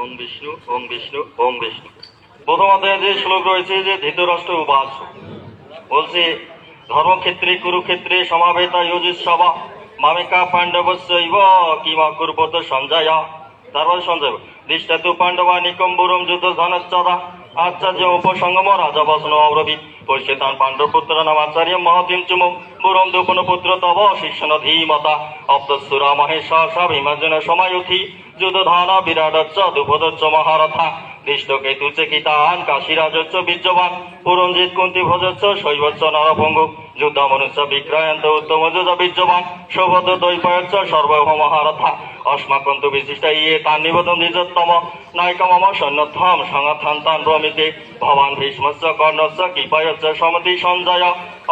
ওম বিষ্ণু ওম বিষ্ণু বিষ্ণু। প্রথম অধ্যায়ে যে শ্লোক রয়েছে যে ধৃতরাষ্ট্র উপাস বলছে, ধর্মক্ষেত্রে, কুরুক্ষেত্রে সমাবেতা যোজিসভা মামিকা পাণ্ডবস্যৈব কিমা সঞ্জয়া। সঞ্জয় দৃষ্টাতু পাণ্ডবা নিকম্বুরম যুদ্ধ ধনচ্চদা আচার্য উপসঙ্গম রাজা বসন অব্রবী পরিষেতান পাণ্ডব পুত্র নাম আচার্য মহতিম চুম বুরম দুপন পুত্র তব শিষ্যন ধীমতা অপ্তসুরা মহেশ ভীমার্জুন সমায়ুথি যুদ্ধ ধন বিরাটচ্চ দুপদচ্চ মহারথা দৃষ্টকেতু চেকিতান কাশীরাজচ্চ বীর্যবান। পুরঞ্জিত কুন্তি ভোজচ্চ শৈবচ্চ যুদ্ধ মনুষ্য বিক্রয়ান্ত উত্তম যুদ্ধ বীর্যবান। দৈপয়চ্চ সর্বভৌম মহারথা অস্মাকন্তু বিশিষ্ট ইয়ে তান নিবেদন নিজোত্তম নায়িকা মম সৈন্যথম সংঘান ভ্রমিতে ভবান ভীষ্মস্য কর্ণস্য কৃপায়চ্চ সমতি সঞ্জয়।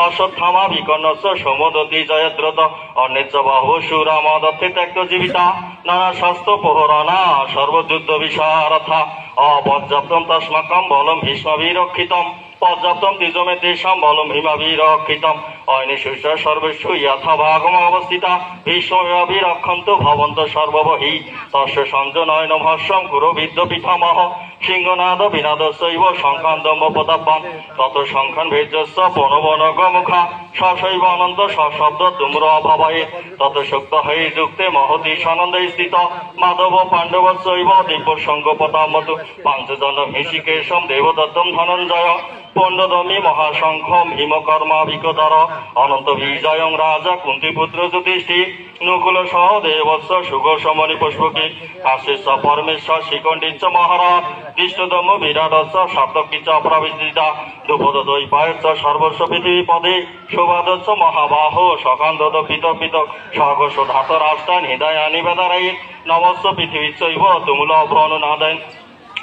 অশ্বত্থামা বিকর্ণস্য সমোদতি জয়দ্রত অন্যেচ্চ বাহু সুরাম দত্তে ত্যক্ত জীবিতা। নানা শাস্ত্র প্রহরণা সর্বযুদ্ধ বিশারথা। অপর্যাপ্তম তস্মাকম বলম ভীষ্মবিরক্ষিতম পর্যাপ্তম দ্বিজমে তেষাম বলম ভীমাবিরক্ষিতম অনিশুষ সর্বস্ব যথা ভাগম অবস্থিতা ভীষ্মবিরক্ষন্ত ভবন্ত সর্ববহি। তস্য সঞ্জনয়ন ভাষ্যম কুরু বিদ্য পিতামহ সিংহনাদ বিনাদস্যৈব সংখ্যান্দম্ব প্রতাপান তত সংখ্যান ভেজস্য পনবনগ মুখা সশৈব অনন্ত সশব্দ তুম্র অভাবয়ে তত শক্ত হয়ে যুক্তে মহতি সনন্দে স্থিত। মাধব পাণ্ডবস্যৈব দিব্য সঙ্গ পতামতু পাঞ্চজন হিষিকেশম দেবদত্তম ধনঞ্জয়। পণ্ডদমী মহাশঙ্খ ভীমকর্মাভিকতর অনন্ত বিজয়ং রাজা কুন্তিপুত্র যুধিষ্ঠি। নকুল সহ দেবস্ব সুগ সমনি পুষ্পকি। কাশেশ পরমেশ্বর শিকণ্ডিচ্চ মহারাজ। দৃষ্টদম বিরাটস্য সপ্তকিচ অপ্রবিদিতা দুপদ দৈপায়স্য সর্বস্ব পৃথিবী পদে শোভাদস্য মহাবাহ সকান্ত পিত পিত সহকর্ষ ধাত রাষ্ট্রান হৃদয়ানি বেদারাই নমস্য পৃথিবীচৈব তুমুল অভ্রণনাদায় ব্যবস্থিতান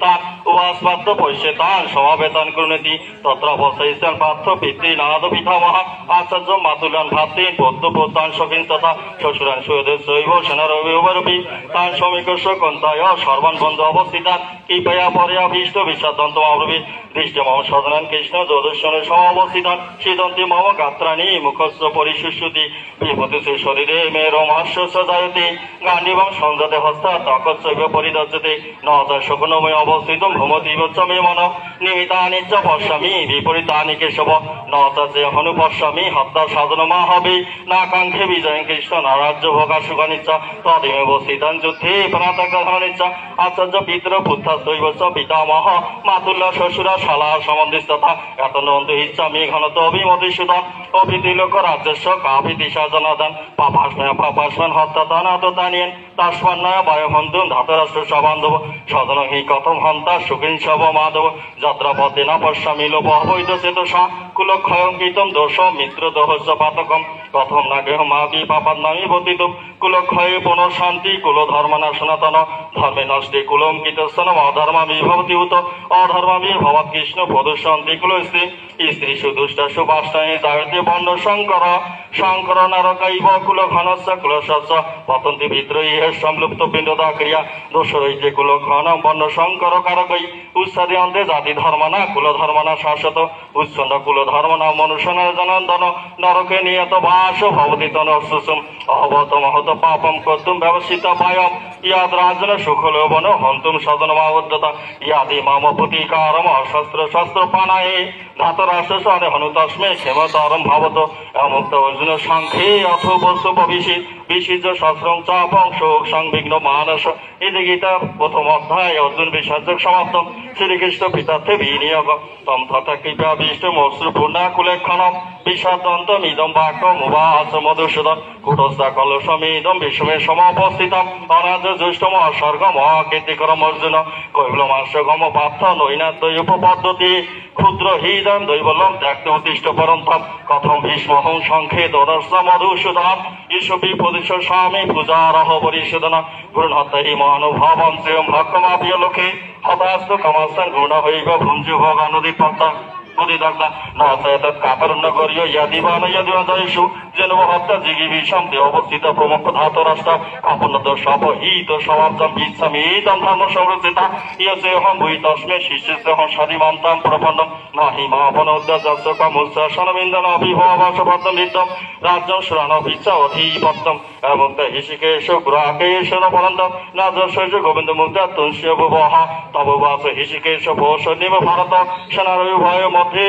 খিতান উপাসপাত্র পৈশ্যতান সমাবেতন কৃণতি তত্র অবস্থিতান পার্থ পিতৃনাদ পিতামহ আচার্য মাতুলান ভাতৃন পদ্ম পদ্মান সখিন তথা শ্বশুরান সুয়দের শৈব সেনারবি উভরূপী তান শ্রমিকস্য কন্তায় সর্বান বন্ধু অবস্থিতান কৃপয়া পরে অভীষ্ট বিশ্বাদন্ত অব্রবী দৃষ্ট মম সদনান কৃষ্ণ যদর্শন সমাবস্থিতান শীতন্তি মম গাত্রাণী মুখস্য পরিশুষ্যতি বিপতি শরীরে মে রোমাস্য সজায়তে। গান্ডীবং সঞ্জতে হস্তা তকৎসৈব পরিদর্শতে। নতা শকুনময় অবস্থিত ভূমতি বচ্চ মন নিমিতানি চ পশ্যামি, বিপরীতানি হত্যা সাধন মা হবে। বিজয় কৃষ্ণ নারাজ্য ভোগা সুখানিচ্ছা তদিমে যুদ্ধে প্রাতক আচার্য পিতৃ পুত্র দৈবস্য পিতামহ। মাতুল্য শ্বশুরা শালা সমন্দিস্তথা এতনন্ত ইচ্ছামি ঘনত অভিমধুসূদন অভিতিলোক রাজস্ব কাভি দিশা জনাদান। পাপাসময় পাপাসমান হত্যাতান আততানিয়েন তাস্মান্নয় বায়ুবন্ধু ধাতরাষ্ট্র সবান্ধব। সদন হি কথম হন্তা সুখিন শব মাধব যত্রপদে না পশ্যামি লোপ অবৈধ চেতসা কুলক্ষয়ঙ্কিতম দোষ। মিত্র দোহস্য পাতকম। কথম না গৃহ মাবি পাপান্নামি পতিতুম কুলক্ষয়ে পুনঃশান্তি কুল ধর্মনা সনাতন। ধর্মে নষ্টে কুলঙ্কিত স্তনম অধর্মামি ভবতি উত। অধর্মামি ভবৎ কৃষ্ণ, প্রদুষন্তি কুল স্ত্রী স্ত্রী সুদুষ্ট সুপাষ্টায় জায়তে বর্ণ শঙ্কর। শঙ্কর নারকাইব কুল ঘনস্য কুলশস্য পতন্তি বিদ্রোহী সংলুপ্ত পিণ্ডদা ক্রিয়া দোষ রইতে কুল ঘন বর্ণ শঙ্কর কারকই, উৎসাদে অন্তে জাতি ধর্মনা কুল ধর্মনা শাশ্বত উচ্ছন্দ কুল ধর্মনা মনুষ্যনা জনন্দন, নরকে নিয়ত বাস ভবতি তন সুসুম অহবত মহত পাপম কর্তুম ব্যবস্থিত পায়ম, ইয়াদ রাজন সুখলোবন হন্তুম সদন মাবদ্ধতা ইয়াদি মাম প্রতিকারম অশস্ত্র শস্ত্র পানায়ে ধাতরাষ্ট্র সনে হনু তস্মে ক্ষমতারম ভবত, অমুক্ত অর্জুন সংখ্যে অথ বসু ভবিষি বিশিজ সশ্রম সংবিঘ্ন মানস। ইতি গীতা প্রথম অধ্যায় অর্জুন বিসর্জক সমাপ্ত পুণ্যাকুলেক্ষণম বিষাদন্তমিদম বাক্যম উবাস মধুসূদন কুটস্থা কলসমিদম বিষ্ণুমে সমপস্থিতম অনাজ জ্যৈষ্ঠম অসর্গম অকীর্তিকরম অর্জুন কৈবলমাংসগম পার্থ নৈনাদ্বৈ উপপদ্ধতি ক্ষুদ্র হৃদম দৈবলম ত্যাক্ত উত্তিষ্ট পরন্তম কথম ভীষ্ম হং সংখ্যে দদর্শ মধুসূদন ঈশ্বর বিপদ পুলিশ স্বামী পূজারহ পরিশোধন গৃহতহি মহানুভাবম শ্রেয়ম ভক্তমাপিয় লোকে হতাস্ত কামাস্তান গুণ হইব ভুঞ্জু ভগানুদি পন্থ উদিদগ্ধ নচেত কাতরণ্য করিয় ইয়াদিবান ইয়াদিবাদয়েষু যেন হত্যা জিগি বিষম দেহ অবস্থিত প্রমুখ ধাতু রাষ্ট্র অপনত সপহিত সমাপ্তম বিচ্ছামিতম ধর্ম সংরক্ষিতা ইয়সে হম ভুই তস্মে শিষ্যস্য হম সদিমন্তাম প্রপন্নম। মহিমা অপনোদ্য যস্য কমুৎস সনবিন্দন অভিভব সপদ্ম নিত্যম রাজ্যম সুরাণ ভিচ্ছা অধিপত্যম। ভারত। সেনার উভয় মধ্যে।